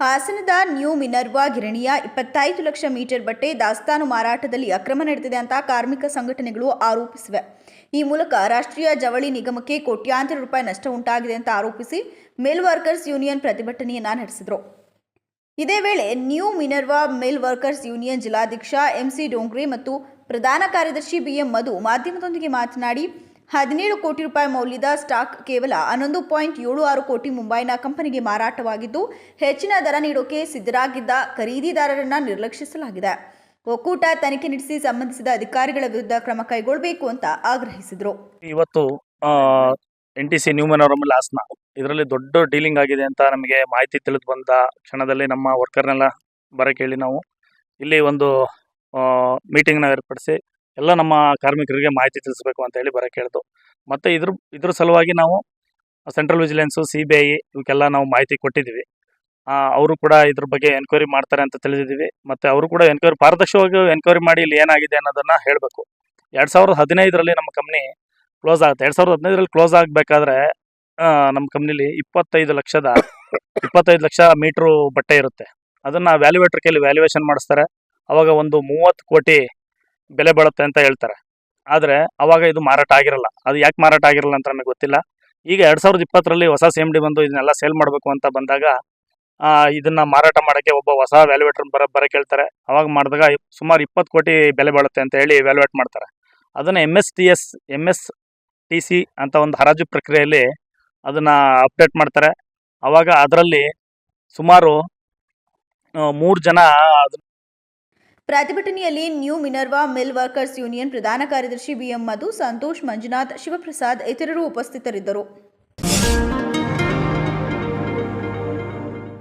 ಹಾಸನದ new Minerva ಗಿರಣಿಯ ಇಪ್ಪತ್ತೈದು lakh metre ಬಟ್ಟೆ ದಾಸ್ತಾನು ಮಾರಾಟದಲ್ಲಿ ಅಕ್ರಮ ನಡೆದಿದೆ ಅಂತ ಕಾರ್ಮಿಕ ಸಂಘಟನೆಗಳು ಆರೋಪಿಸಿವೆ. ಈ ಮೂಲಕ ರಾಷ್ಟ್ರೀಯ ಜವಳಿ ನಿಗಮಕ್ಕೆ ಕೋಟ್ಯಾಂತರ ರೂಪಾಯಿ ನಷ್ಟ ಉಂಟಾಗಿದೆ ಅಂತ ಆರೋಪಿಸಿ ಮಿಲ್ ವರ್ಕರ್ಸ್ ಯೂನಿಯನ್ ಪ್ರತಿಭಟನೆಯನ್ನು ನಡೆಸಿದರು. ಇದೇ ವೇಳೆ new Minerva mill workers union ಜಿಲ್ಲಾಧ್ಯಕ್ಷ ಎಂಸಿ ಡೋಂಗ್ರೆ ಮತ್ತು ಪ್ರಧಾನ ಕಾರ್ಯದರ್ಶಿ ಬಿಎಂ ಮಧು ಮಾಧ್ಯಮದೊಂದಿಗೆ ಮಾತನಾಡಿ ಹದಿನೇಳು ಕೋಟಿ ರೂಪಾಯಿ ಮೌಲ್ಯದ ಸ್ಟಾಕ್ ಕೇವಲ ಹನ್ನೊಂದು ಪಾಯಿಂಟ್ ಏಳು ಆರು ಕೋಟಿ ಮುಂಬೈನ ಕಂಪನಿಗೆ ಮಾರಾಟವಾಗಿದ್ದು, ಹೆಚ್ಚಿನ ದರ ನೀಡೋಕೆ ಸಿದ್ಧರಾಗಿದ್ದ ಖರೀದಿದಾರರನ್ನ ನಿರ್ಲಕ್ಷಿಸಲಾಗಿದೆ. ಒಕ್ಕೂಟ ತನಿಖೆ ನಡೆಸಿ ಸಂಬಂಧಿಸಿದ ಅಧಿಕಾರಿಗಳ ವಿರುದ್ಧ ಕ್ರಮ ಕೈಗೊಳ್ಳಬೇಕು ಅಂತ ಆಗ್ರಹಿಸಿದರು. ಇವತ್ತು N T C new Manoram ಲಾಸ್ನ ಇದರಲ್ಲಿ ದೊಡ್ಡ ಡೀಲಿಂಗ್ ಆಗಿದೆ ಅಂತ ನಮಗೆ ಮಾಹಿತಿ ತಿಳಿದು ಬಂದ ಕ್ಷಣದಲ್ಲಿ ನಮ್ಮ ವರ್ಕರ್ನೆಲ್ಲ ಬರಕ್ಕೆ ಹೇಳಿ ನಾವು ಇಲ್ಲಿ ಒಂದು ಮೀಟಿಂಗ್ನ ಏರ್ಪಡಿಸಿ ಎಲ್ಲ ನಮ್ಮ ಕಾರ್ಮಿಕರಿಗೆ ಮಾಹಿತಿ ತಿಳಿಸ್ಬೇಕು ಅಂತ ಹೇಳಿ ಬರಕ್ಕೆ ಹೇಳ್ದು. ಮತ್ತು ಇದ್ರ ಇದ್ರ ಸಲುವಾಗಿ ನಾವು central vigilance, C B I ಇವಕ್ಕೆಲ್ಲ ನಾವು ಮಾಹಿತಿ ಕೊಟ್ಟಿದ್ದೀವಿ. ಅವರು ಕೂಡ ಇದ್ರ ಬಗ್ಗೆ ಎನ್ಕ್ವೈರಿ ಮಾಡ್ತಾರೆ ಅಂತ ತಿಳಿದಿದ್ದೀವಿ. ಮತ್ತು ಅವರು ಕೂಡ ಎನ್ಕ್ವೈರಿ, ಪಾರದರ್ಶಕವಾಗಿ ಎನ್ಕ್ವೈರಿ ಮಾಡಿ ಇಲ್ಲಿ ಏನಾಗಿದೆ ಅನ್ನೋದನ್ನು ಹೇಳಬೇಕು. ಎರಡು ಸಾವಿರದ ಹದಿನೈದರಲ್ಲಿ ನಮ್ಮ ಕಂಪ್ನಿ ಕ್ಲೋಸ್ ಆಗುತ್ತೆ. ಎರಡು ಸಾವಿರದ ಹದಿನೈದರಲ್ಲಿ ಕ್ಲೋಸ್ ಆಗಬೇಕಾದ್ರೆ ನಮ್ಮ ಕಂಪ್ನಿಲಿ ಇಪ್ಪತ್ತೈದು ಲಕ್ಷದ, ಇಪ್ಪತ್ತೈದು ಲಕ್ಷ ಮೀಟ್ರು ಬಟ್ಟೆ ಇರುತ್ತೆ. ಅದನ್ನು ವ್ಯಾಲ್ಯೂವೇಟ್ರ್ ಕೈಲಿ ವ್ಯಾಲ್ಯೂಯೇಷನ್ ಮಾಡಿಸ್ತಾರೆ. ಅವಾಗ ಒಂದು ಮೂವತ್ತು ಕೋಟಿ ಬೆಲೆ ಬಾಳುತ್ತೆ ಅಂತ ಹೇಳ್ತಾರೆ. ಆದರೆ ಅವಾಗ ಇದು ಮಾರಾಟ ಆಗಿರಲ್ಲ. ಅದು ಯಾಕೆ ಮಾರಾಟ ಆಗಿರಲ್ಲ ಅಂತ ನಮಗೆ ಗೊತ್ತಿಲ್ಲ. ಈಗ ಎರಡು ಸಾವಿರದ ಇಪ್ಪತ್ತರಲ್ಲಿ ಹೊಸ ಸಿ ಎಂ ಡಿ ಬಂದು ಇದನ್ನೆಲ್ಲ ಸೇಲ್ ಮಾಡಬೇಕು ಅಂತ ಬಂದಾಗ ಇದನ್ನ ಮಾರಾಟ ಮಾಡೋಕ್ಕೆ ಒಬ್ಬ ಹೊಸ ವ್ಯಾಲ್ಯುವೇಟರ್ ಬರ ಬರ ಕೇಳ್ತಾರೆ. ಅವಾಗ ಮಾಡಿದಾಗ ಸುಮಾರು ಇಪ್ಪತ್ತು ಕೋಟಿ ಬೆಲೆ ಬಾಳುತ್ತೆ ಅಂತ ಹೇಳಿ ವ್ಯಾಲ್ಯೂವೇಟ್ ಮಾಡ್ತಾರೆ. ಅದನ್ನು M S T S M S T C ಅಂತ ಒಂದು ಹರಾಜು ಪ್ರಕ್ರಿಯೆಯಲ್ಲಿ ಅದನ್ನು ಅಪ್ಡೇಟ್ ಮಾಡ್ತಾರೆ. ಅವಾಗ ಅದರಲ್ಲಿ ಸುಮಾರು ಮೂರು ಜನ ಅದನ್ನ ಪ್ರತಿಭಟನೆಯಲ್ಲಿ new Minerva mill workers union ಪ್ರಧಾನ ಕಾರ್ಯದರ್ಶಿ ಬಿಎಂ ಮಧು, ಸಂತೋಷ್, ಮಂಜುನಾಥ್, ಶಿವಪ್ರಸಾದ್, ಇತರರು ಉಪಸ್ಥಿತರಿದ್ದರು.